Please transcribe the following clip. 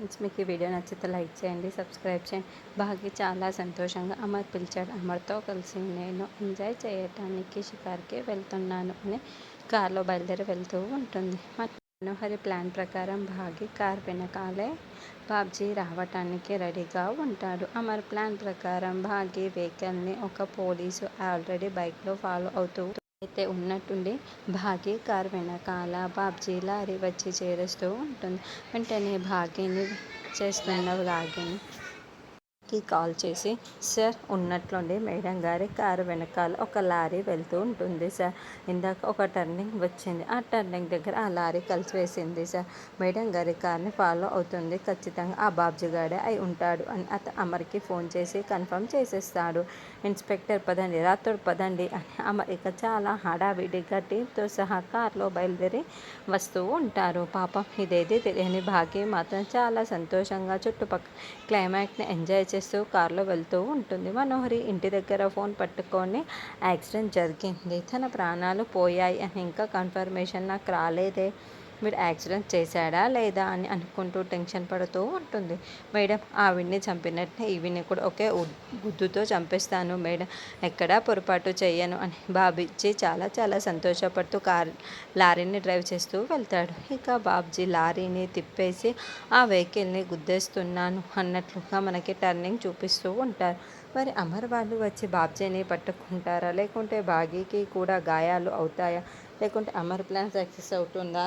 Friends మీకు ఈ video నచ్చితే లైక్ చేయండి సబ్స్క్రైబ్ చేయండి. భాగ్య చాలా సంతోషంగా అమర్ పిలిచాడు. అమర్తో కలిసి నేను ఎంజాయ్ చేయటానికి షికార్కి వెళ్తున్నాను అని కార్లో బయలుదేరి వెళ్తూ ఉంటుంది. మనోహరి ప్లాన్ ప్రకారం భాగి కార్ వెనకాలే బాబ్జీ రావటానికి రెడీగా ఉంటాడు. అమర్ ప్లాన్ ప్రకారం భాగి వెహికల్ని ఒక పోలీసు ఆల్రెడీ బైక్లో ఫాలో అవుతూ అయితే ఉన్నట్టుండి భాగ్య కార్ వెనకాల బాబ్జీ లారీ వచ్చి చేరుస్తూ ఉంటుంది. వెంటనే భాగ్యని చేస్తున్న లాగిని కి కాల్ చేసి సార్ ఉన్నట్లుండి మేడం గారి కారు వెనకాల ఒక లారీ వెళ్తూ ఉంటుంది సార్. ఇందాక ఒక టర్నింగ్ వచ్చింది. ఆ టర్నింగ్ దగ్గర ఆ లారీ కలిసి వేసింది సార్. మేడం గారి కార్ని ఫాలో అవుతుంది. ఖచ్చితంగా ఆ బాబ్జీ గాడే అయి ఉంటాడు అని అత అమర్కి ఫోన్ చేసి కన్ఫర్మ్ చేసేస్తాడు. ఇన్స్పెక్టర్ పదండి రాత్రుడు పదండి అని అమరిక చాలా హడావిడిగా టీంతో సహా కారులో బయలుదేరి వస్తూ ఉంటారు. పాపం ఇదేది తెలియని భాగ్యం మాత్రం చాలా సంతోషంగా చుట్టుపక్కల క్లైమాక్ని ఎంజాయ్ చేసి చేస్తూ కారులో వెళ్తూ ఉంటుంది. మనోహరి ఇంటి దగ్గర ఫోన్ పట్టుకొని యాక్సిడెంట్ జరిగింది. తన ప్రాణాలు పోయాయి అని ఇంకా కన్ఫర్మేషన్ నాకు రాలేదే. మీరు యాక్సిడెంట్ చేశాడా లేదా అని అనుకుంటూ టెన్షన్ పడుతూ ఉంటుంది. మేడం ఆవిడ్ని చంపినట్టే ఈవిని కూడా ఒకే గుద్దుతో చంపేస్తాను. మేడం ఎక్కడా పొరపాటు చేయను అని బాబిజీ చాలా చాలా సంతోషపడుతూ కార్ లారీని డ్రైవ్ చేస్తూ వెళ్తాడు. ఇక బాబ్జీ లారీని తిప్పేసి ఆ వెహికల్ని గుద్దేస్తున్నాను అన్నట్లుగా మనకి టర్నింగ్ చూపిస్తూ ఉంటారు. మరి అమర్ వాళ్ళు వచ్చి బాబ్జీని పట్టుకుంటారా? లేకుంటే బాగీకి కూడా గాయాలు అవుతాయా? లేకుంటే అమర్ ప్లాన్ సక్సెస్ అవుతుందా?